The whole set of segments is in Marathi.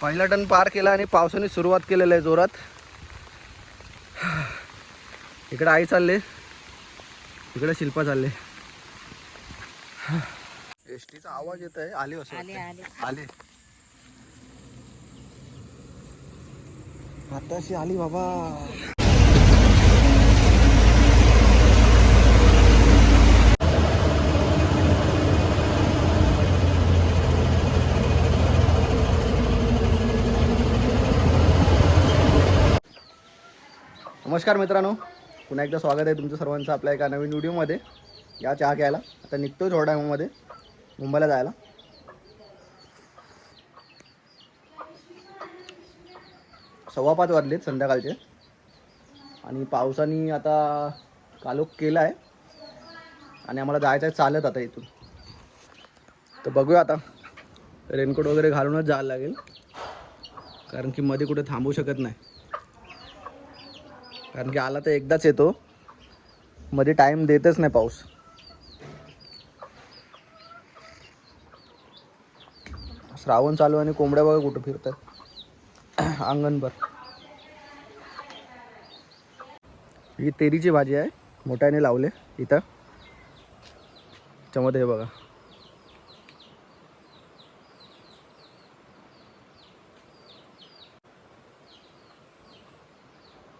पहिला टन पार केला आणि पावसाने सुरुवात केलेलं आहे जोरात. इकडे आई चालले. इकडे शिल्पा चालले. एस टीचा आवाज येत आहे आले असं आले. आताशी आली बाबा. नमस्कार मित्रांनो. पुन्हा एकदा स्वागत आहे तुमचं सर्वांचं आपल्या एका नवीन व्हिडिओमध्ये. या चहा घ्यायला. आता निघतोय थोड्या टायमामध्ये मुंबईला जायला. सव्वा पाच वाजलेत संध्याकाळचे. आणि पावसाने आता कालोख केला आहे आणि आम्हाला जायचं आहे चालत आता इथून. तर बघूया आता. रेनकोट वगैरे घालूनच जायला लागेल. कारण की मध्ये कुठे थांबू शकत नाही. कारण की आला तर एकदाच येतो. मध्ये टाईम देतच नाही पाऊस. श्रावण चालू आणि कोंबड्या बघा कुठं फिरतात. अंगणभर. ही तेरीची भाजी आहे. मोठ्याने लावले इथं. त्याच्यामध्ये हे बघा.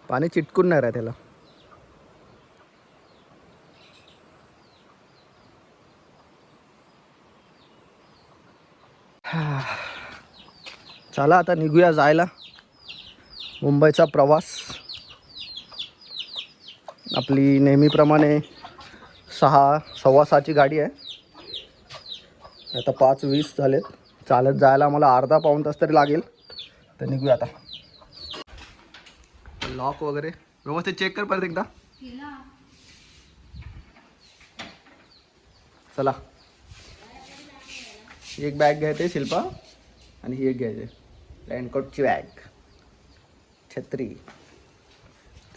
पाणी चिटकून नाही राहत त्याला चला आता निघूया जायला. मुंबईचा प्रवास. आपली नेहमीप्रमाणे सहा सव्वा सहाची गाडी आहे. आता पाच वीस झालेत. चालत जायला मला अर्धा पाऊण तास तरी लागेल. तर निघूया आता. लॉक वगैरे? व्यवस्थित चेक कर परत एकदा. चला. एक बॅग घ्यायचे शिल्पा आणि ही एक घ्यायचे. रेनकोटची बॅग छत्री.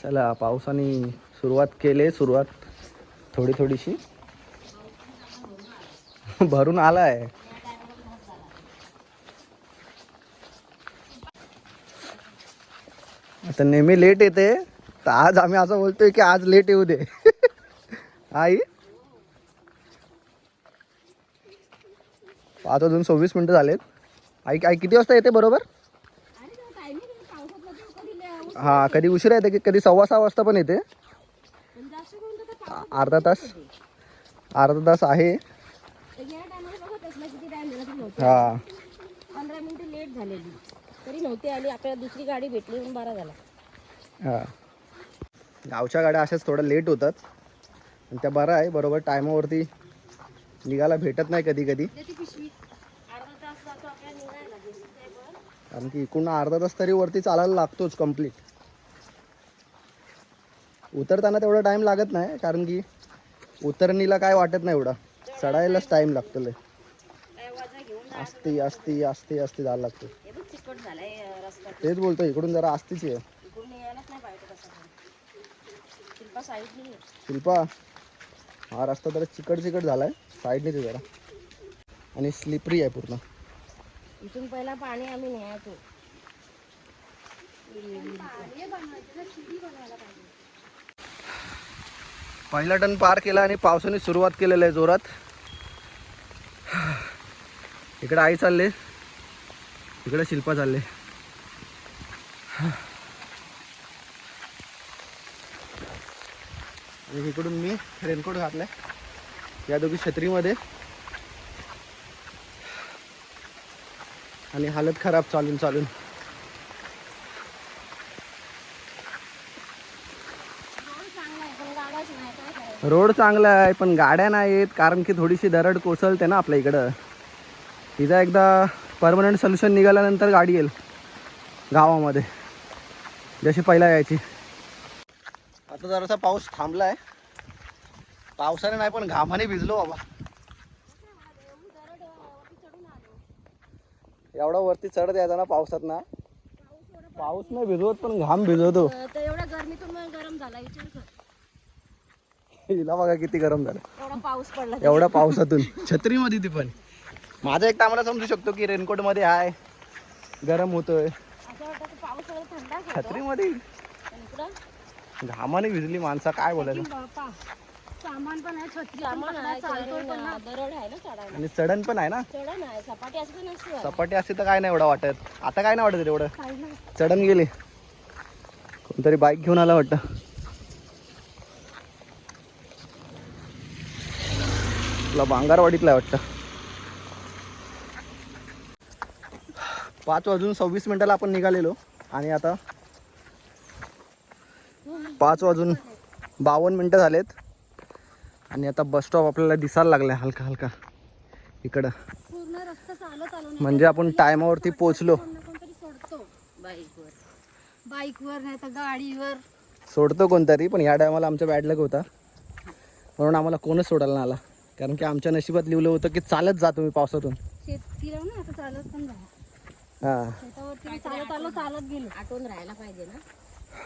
चला पावसाने सुरुवात केली सुरुवात थोडी थोडीशी. भरून आलाय. आता नेहमी लेट येते. तर आज आम्ही असं बोलतोय की आज लेट येऊ दे. आई. पाच वाजून सव्वीस मिनटं झालेत. आई आई किती वाजता येते बरोबर? हा कधी उशिरा येते की कधी सव्वा सहा वाजता पण येते. अर्धा तास. अर्धा तास आहे. हा. तरी नव्हती आली आपल्याला दुसरी गाडी भेटली म्हणून बरा झाला. हा. गावच्या गाड्या अशाच थोड्या लेट होतात. आणि त्या बरं आहे बरोबर टायमावरती निघायला भेटत नाही कधी कधी. कारण की इकडून अर्धा तास तरी वरती चालायला लागतोच कंप्लीट उतरताना तेवढा टाईम लागत नाही कारण की उतरणीला काय वाटत नाही एवढा. चढायलाच टाईम लागतो लय. असते असते असते असते जायला लागतो झालाय रस्ता तेच बोलतो इकडून जरा असतीच आहे. इकडून यायलाच नाही पाहिजे तसा शिल्पा साईड नाही शिल्पा हा रस्ता जरा चिकट चिकट झालाय. साईडनेच आहे जरा. आणि स्लिपरी आहे पूर्ण. इथून पहिला पाणी आम्ही न्यायचो. पहिला टन पार केला आणि पावसाने सुरुवात केलेलं आहे जोरात. इकडे आई चालले. इकडे शिल्पा चालले. आणि इकडून मी रेनकोट घातलाय. या दोघी छत्रीमध्ये. आणि हालत खराब चालून चालून. रोड चांगला आहे पण गाड्या नाही आहेत कारण की थोडीशी दरड कोसळते ना आपल्या इकडं. तिचा एकदा परमनंट सोल्युशन निघाल्यानंतर गाडी येईल. गावामध्ये. जशी पहिला यायची. आता जरासा पाऊस थांबला आहे पावसाने नाही पण घामाने भिजलो बाबा. एवढा वरती चढ द्यायचा ना पावसात ना. पाऊस नाही भिजवत पण घाम भिजवतो. एवढ्या गरमीतून गरम झाला हिला बघा किती गरम झालं. एवढा पाऊस पडला एवढ्या पावसातून. छत्रीमध्ये ती पण. माझा एक आम्हाला समजू शकतो की रेनकोटमध्ये आहे गरम होतोय. असं वाटतं की पाऊस वगैरे थंडा होतो. छत्रीमध्ये. पण इकडं? घामाने भिजली माणसं काय बोलायचं? बापा सामान पण आहे छत्री आणि चढण पण आहे ना? सपाटी तर असते तर काय नाही एवढं वाटत. आता काय नाही वाटत एवढं? चढण गेली. कोणतरी बाईक घेऊन आला वाटतं. तुला बांगारवाडीतला आहे वाटतं. पाच वाजून सव्वीस मिनिटाला आपण निघालेलो. आणि आता पाच वाजून बावन्न मिनटं झालेत. आणि आता बस स्टॉप आपल्याला दिसायला लागलाय हलका हलका. इकडं. म्हणजे आपण टायमावरती पोचलो बाईकवर. बाईकवर नाही तर गाडीवर. सोडतो कोणतरी पण या टायमाला आमचा बॅड लक होता. म्हणून आम्हाला कोणच सोडायला नाही आला. कारण की आमच्या नशिबात लिहिलं होतं की चालत जा तुम्ही पावसातून. शेतीला ना आता चालत पण जा. हां. चालत आलो चालत गेलो आठवून राहायला पाहिजे ना.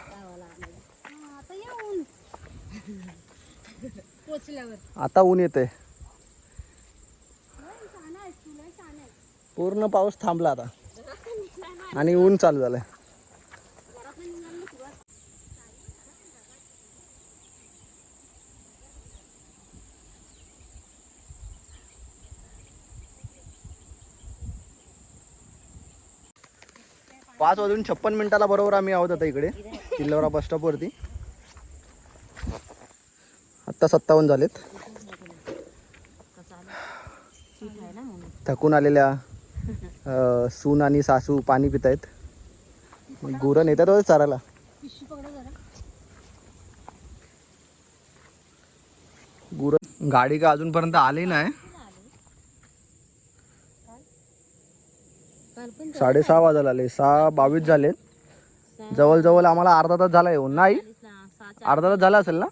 गावाला आणायला. हा, आता पोचल्यावर आता ऊन येते. पूर्ण पाऊस थांबला आता. आणि ऊन चालू झालंय. पाच वाजून छप्पन मिनिटाला बरोबर आम्ही आहोत आता इकडे. किल्लोरा बस स्टॉपवरती आत्ता सत्तावन्न झालेत. थकून आलेल्या सून आणि सासू पाणी पित आहेत गुरं नेतात होते चारायला? पिशवी गुरं गाडी का अजूनपर्यंत आली नाही काल पण साडेसहा वाजायला आले. सहा बावीस झाले. जवळजवळ आम्हाला अर्धा तास झाला येऊन. नाही. अर्धा तास झाला असेल ना.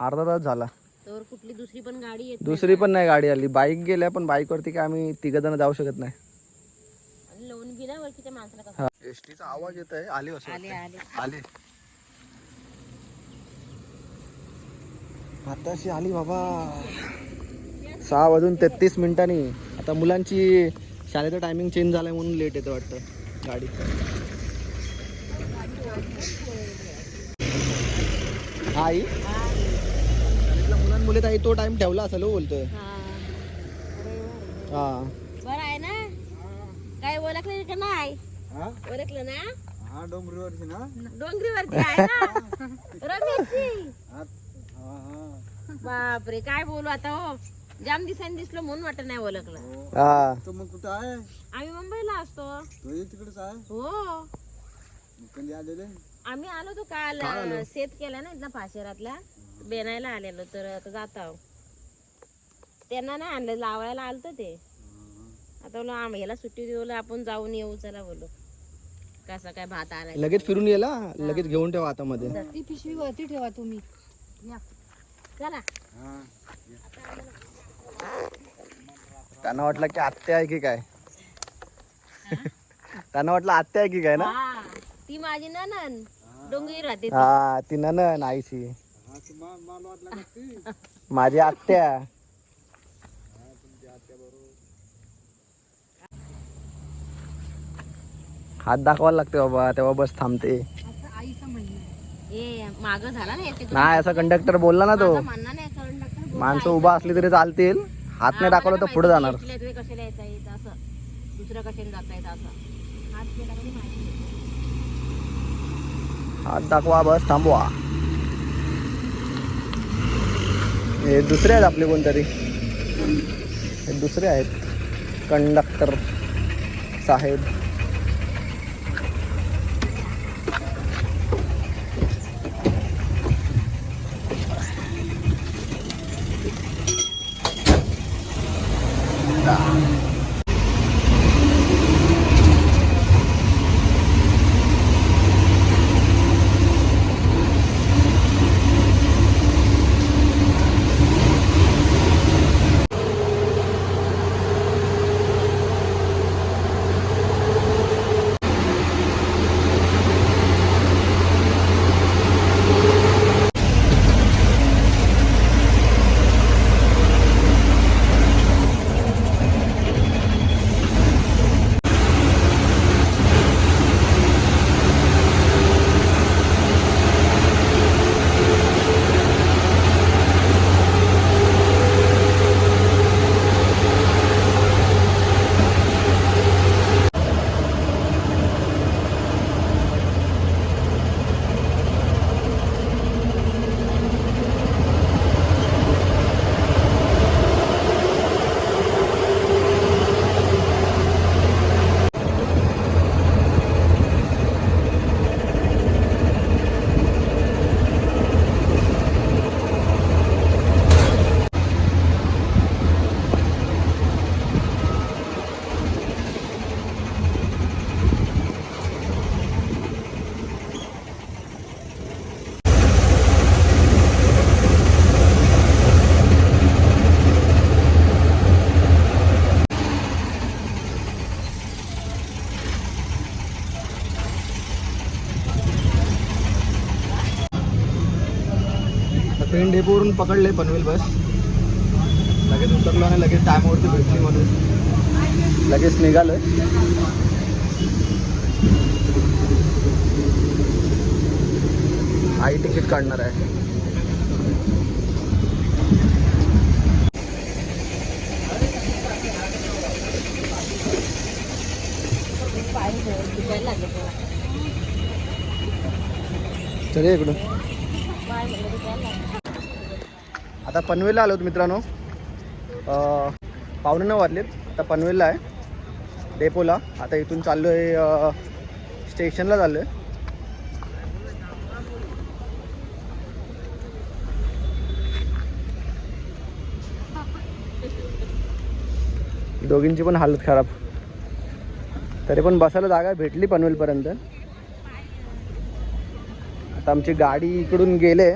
अर्धा तास झाला. कुठली दुसरी पण गाडी येत. दुसरी पण नाही गाडी आली. बाईक गेल्या पण बाईकवरती काय आम्ही तिघ जण जाऊ शकत नाही. आणि लोन बिना ओळखीच्या माणसाला कसं? हा. एस टीचा आवाज येत आहे आले आले. आताशी आली बाबा. सहा वाजून तेहतीस मिनिटांनी. आता मुलांची शाळेचं टायमिंग चेंज झालाय म्हणून लेट येतं वाटतं गाडी. आई? मुलांमुळे ताई तो टाइम ठेवला असेल हो बोलतोय. हा. हा. बरं आहे ना? काय ओळखलं का नाही ओळखलं ना? हा डोंगरीवरची ना? डोंगरीवरती आहे ना? रमेशची? बापरे काय बोलू आता हो? जाम दिसायला दिसलो म्हणून वाटत नाही ओळखलं. हा. मग कुठं आहे? आम्ही मुंबईला असतो. तो तिकडेच आहे? हो. मग कधी आलेले? आम्ही आलो तो काल शेत केला ना इथला पाशेरातला. बेनायला आलेलो तर आता जात. आहो त्यांना नाही आणलं लावायला आलत ते. आता बोलो आम ह्याला सुट्टी दिवलं आपण जाऊन येऊ चला बोलो कसा काय भात आणायचा? लगेच फिरून येला लगेच घेऊन ठेवा हातामध्ये ती पिशवी वरती ठेवा तुम्ही. या. चला. त्यांना वाटलं की आत्या आहे की काय? त्यांना वाटलं आत्या आहे की काय ना? हा ती माझी ननन डोंगरी राहते ती. हा ती नन नाहीशी हा तू मा- मला वाटलं का ती माझी आत्या. हात दाखवायला लागते बाबा तेव्हा बस थांबते. आईचं माग झाला ना. नाही असं कंडक्टर बोलला ना तो. माझं म्हणणं नाही. माणसं उभा असली तरी चालतील. हात नाही दाखवला तर पुढे जाणार. इथल्या इथे कशाला येता येत असं. दुसरं कशाला जाता येत असं? हात केला कधी माहिती हात दाखवा बस थांबवा. हे दुसरे आहेत आपले कोणतरी. हे दुसरे आहेत. कंडक्टर साहेब. Ganda. डेपोवरून पकडले पनवेल बस. लगेच उतरलो आणि लगेच टायमावरती भेटली म्हणून लगेच निघालो आई तिकीट काढणार आहे. पाय दुखायला लागले चल ये इकडून पाय म्हटलं दुखायला लागले आता पनवेलला आलो मित्रांनो. पाहुणे पावणे नऊ वाजलेत. आता पनवेलला आहे. डेपोला. आता इथून चाललो आहे स्टेशनला चाललो आहे दोघींची पण हालत खराब. तरी पण बसायला जागा भेटली पनवेलपर्यंत. आता आमची गाडी इकडून गेले.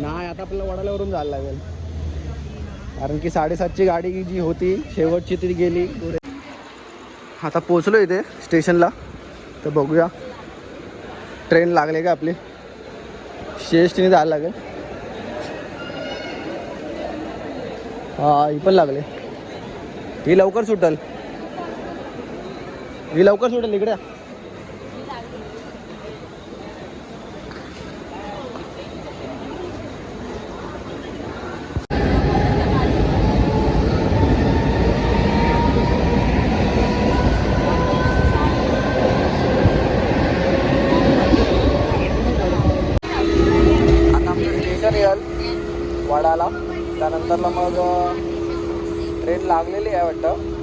नाही आता आपल्याला वडाल्यावरून जायला लागेल. कारण की साडेसातची गाडी जी होती शेवटची ती गेली. आता पोचलो इथे स्टेशनला. तर बघूया. ट्रेन लागले का आपली? शेष्टीने जायला लागेल. हा ही पण लागले. ही लवकर सुटल. ही लवकर सुटेल इकडे. वडाला त्यानंतरला मग ट्रेन लागलेली आहे वाटतं.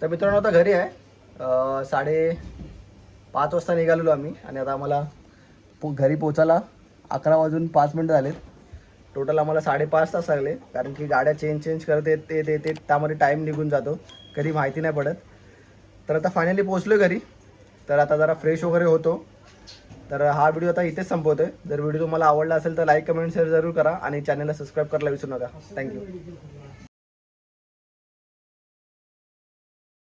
तर मित्रांनो आता घरी आहे. साडे पाच वाजता निघालेलो आम्ही आणि आता आम्हाला पो घरी पोचायला अकरा वाजून पाच मिनटं झालेत. टोटल आम्हाला साडेपाच तास लागले. कारण की गाड्या चेंज चेंज करत येत ते ते ते त्यामध्ये टाईम निघून जातो. कधी माहिती नाही पडत. तर आता फायनली पोचलो घरी. तर आता जरा फ्रेश वगैरे होतो. तर हा व्हिडिओ आता इथेच संपवतो आहे जर व्हिडिओ तुम्हाला आवडला असेल तर लाईक कमेंट शेअर जरूर करा. आणि चॅनलला सबस्क्राईब करायला विसरू नका. थँक्यू